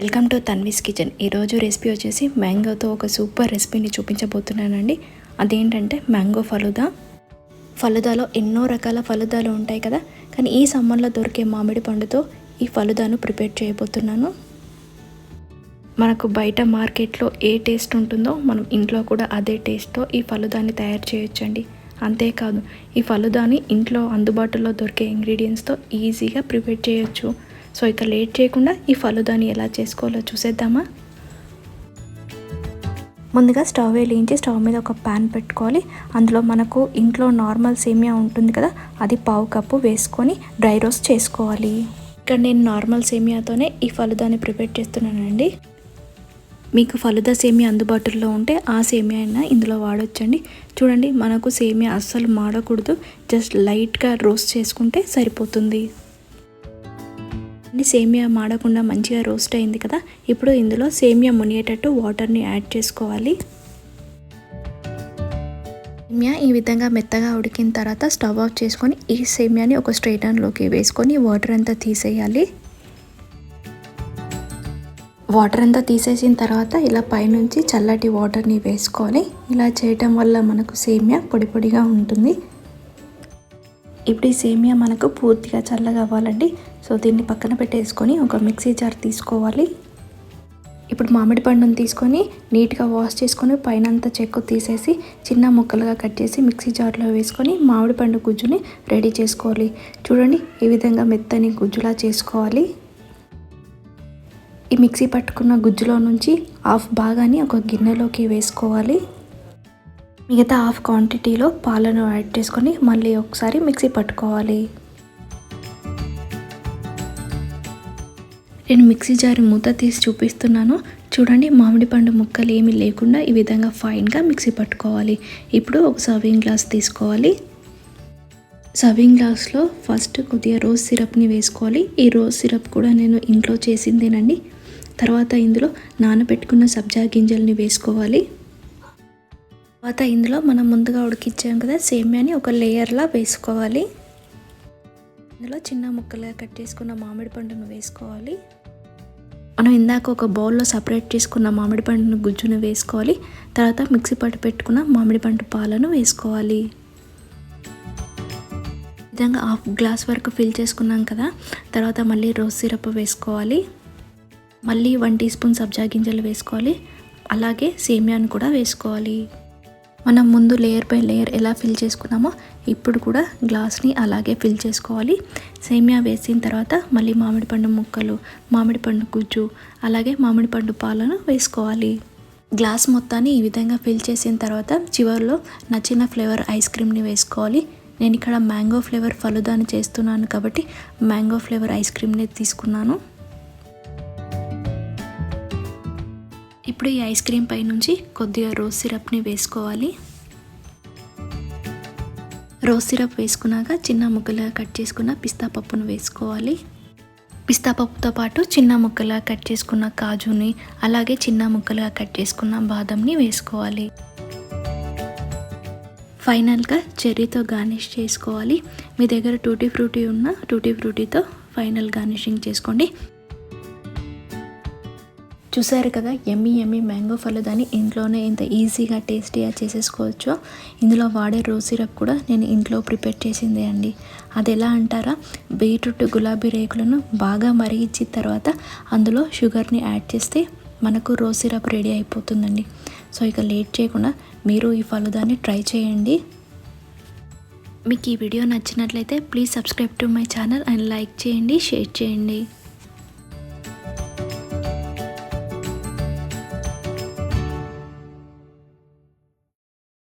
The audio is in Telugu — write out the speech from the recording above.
Welcome to Tanvi's kitchen. ఈరోజు రెసిపీ వచ్చేసి మ్యాంగోతో ఒక సూపర్ రెసిపీని చూపించబోతున్నానండి. అదేంటంటే మ్యాంగో ఫలుదా. ఫలుదాలో ఎన్నో రకాల ఫలుదాలు ఉంటాయి కదా. కానీ ఈ సమ్మర్లో దొరికే మామిడి పండుతో ఈ ఫలుదాను ప్రిపేర్ చేయబోతున్నాను. మనకు బయట మార్కెట్లో ఏ టేస్ట్ ఉంటుందో మనం ఇంట్లో కూడా అదే టేస్ట్తో ఈ ఫలుదాన్ని తయారు చేయొచ్చండి. అంతేకాదు ఈ ఫలుదాని ఇంట్లో అందుబాటులో దొరికే ఇంగ్రీడియంట్స్తో ఈజీగా ప్రిపేర్ చేయొచ్చు. సో ఇక లేట్ చేయకుండా ఈ ఫలుదాని ఎలా చేసుకోవాలో చూసేద్దామా? ముందుగా స్టవ్ వేలించి స్టవ్ మీద ఒక ప్యాన్ పెట్టుకోవాలి. అందులో మనకు ఇంట్లో నార్మల్ సేమియా ఉంటుంది కదా అది పావు కప్పు వేసుకొని డ్రై రోస్ట్ చేసుకోవాలి. ఇక్కడ నేను నార్మల్ సేమియాతోనే ఈ ఫలుదాని ప్రిపేర్ చేస్తున్నానండి. మీకు ఫలుదా సేమియా అందుబాటులో ఉంటే ఆ సేమియా అయినా ఇందులో వాడొచ్చండి. చూడండి మనకు సేమియా అస్సలు మాడకూడదు. జస్ట్ లైట్గా రోస్ట్ చేసుకుంటే సరిపోతుంది. సేమియా మాడకుండా మంచిగా రోస్ట్ అయింది కదా ఇప్పుడు ఇందులో సేమియా మునిగేటట్టు వాటర్ని యాడ్ చేసుకోవాలి. సేమియా ఈ విధంగా మెత్తగా ఉడికిన తర్వాత స్టవ్ ఆఫ్ చేసుకొని ఈ సేమియాని ఒక స్ట్రైటర్లోకి వేసుకొని వాటర్ అంతా తీసేయాలి. వాటర్ అంతా తీసేసిన తర్వాత ఇలా పైనుంచి చల్లటి వాటర్ని వేసుకోవాలి ఇలా చేయటం వల్ల మనకు సేమియా పొడి పొడిగా ఉంటుంది. ఇప్పుడు ఈ సేమియా మనకు పూర్తిగా చల్లగా అవ్వాలండి. సో దీన్ని పక్కన పెట్టేసుకొని ఒక మిక్సీ జార్ తీసుకోవాలి. ఇప్పుడు మామిడి పండును తీసుకొని నీట్గా వాష్ చేసుకొని పైన అంతా చెక్కు తీసేసి చిన్న ముక్కలుగా కట్ చేసి మిక్సీ జార్లో వేసుకొని మామిడి పండు గుజ్జుని రెడీ చేసుకోవాలి. చూడండి ఈ విధంగా మెత్తని గుజ్జులా చేసుకోవాలి. ఈ మిక్సీ పట్టుకున్న గుజ్జులో నుంచి హాఫ్ భాగాన్ని ఒక గిన్నెలోకి వేసుకోవాలి. మిగతా హాఫ్ క్వాంటిటీలో పాలను యాడ్ చేసుకొని మళ్ళీ ఒకసారి మిక్సీ పట్టుకోవాలి. నేను మిక్సీ జారి మూత తీసి చూపిస్తున్నాను. చూడండి మామిడి పండు ముక్కలు ఏమీ లేకుండా ఈ విధంగా ఫైన్గా మిక్సీ పట్టుకోవాలి. ఇప్పుడు ఒక సర్వింగ్ గ్లాస్ తీసుకోవాలి. సర్వింగ్ గ్లాస్లో ఫస్ట్ కొద్దిగా రోజ్ సిరప్ని వేసుకోవాలి. ఈ రోజ్ సిరప్ కూడా నేను ఇంట్లో చేసిందేనండి. తర్వాత ఇందులో నానబెట్టుకున్న సబ్జా గింజల్ని వేసుకోవాలి. తర్వాత ఇందులో మనం ముందుగా ఉడికించాం కదా సేమ్యాని ఒక లేయర్లా వేసుకోవాలి. ఇందులో చిన్న ముక్కలుగా కట్ చేసుకున్న మామిడి పండును వేసుకోవాలి. మనం ఇందాక ఒక బౌల్లో సపరేట్ చేసుకున్న మామిడి పండును గుజ్జును వేసుకోవాలి. తర్వాత మిక్సీ పట్టు పెట్టుకున్న మామిడి పండు పాలను వేసుకోవాలి. విధంగా హాఫ్ గ్లాస్ వరకు ఫిల్ చేసుకున్నాం కదా తర్వాత మళ్ళీ రోజ్ సిరప్ వేసుకోవాలి. మళ్ళీ వన్ టీ స్పూన్ సబ్జా గింజలు వేసుకోవాలి. అలాగే సేమియాను కూడా వేసుకోవాలి. మనం ముందు లేయర్ బై లేయర్ ఎలా ఫిల్ చేసుకున్నామో ఇప్పుడు కూడా గ్లాస్ని అలాగే ఫిల్ చేసుకోవాలి. సేమియా వేసిన తర్వాత మళ్ళీ మామిడి పండు ముక్కలు మామిడి పండు గుజ్జు అలాగే మామిడి పండు పాలను వేసుకోవాలి. గ్లాస్ మొత్తాన్ని ఈ విధంగా ఫిల్ చేసిన తర్వాత చివరిలో నచ్చిన ఫ్లేవర్ ఐస్ క్రీమ్ని వేసుకోవాలి. నేను ఇక్కడ మ్యాంగో ఫ్లేవర్ ఫలుదాని చేస్తున్నాను కాబట్టి మ్యాంగో ఫ్లేవర్ ఐస్ క్రీమ్ని తీసుకున్నాను. ఇప్పుడు ఈ ఐస్ క్రీమ్ పై నుంచి కొద్దిగా రోజ్ సిరప్ని వేసుకోవాలి. రోజ్ సిరప్ వేసుకున్నాక చిన్న ముక్కలుగా కట్ చేసుకున్న పిస్తా పప్పును వేసుకోవాలి. పిస్తా పప్పుతో పాటు చిన్న ముక్కలుగా కట్ చేసుకున్న కాజుని అలాగే చిన్న ముక్కలుగా కట్ చేసుకున్న బాదంని వేసుకోవాలి. ఫైనల్గా చెర్రీతో గార్నిష్ చేసుకోవాలి. మీ దగ్గర టూటీ ఫ్రూటీ ఉన్న టూటీ ఫ్రూటీతో ఫైనల్ గార్నిషింగ్ చేసుకోండి. చూసారు కదా ఎమ్మీ ఎమ్మీ మ్యాంగో ఫలదాన్ని ఇంట్లోనే ఇంత ఈజీగా టేస్టీగా చేసేసుకోవచ్చు. ఇందులో వాడే రోజ్ సిరప్ కూడా నేను ఇంట్లో ప్రిపేర్ చేసిందే అండి. అది ఎలా అంటారా? బీట్రూట్ గులాబీ రేకులను బాగా మరిగించిన తర్వాత అందులో షుగర్ని యాడ్ చేస్తే మనకు రోజ్ సిరప్ రెడీ అయిపోతుందండి. సో ఇక లేట్ చేయకుండా మీరు ఈ ఫలదాన్ని ట్రై చేయండి. మీకు ఈ వీడియో నచ్చినట్లయితే please subscribe to my channel and like చేయండి షేర్ చేయండి.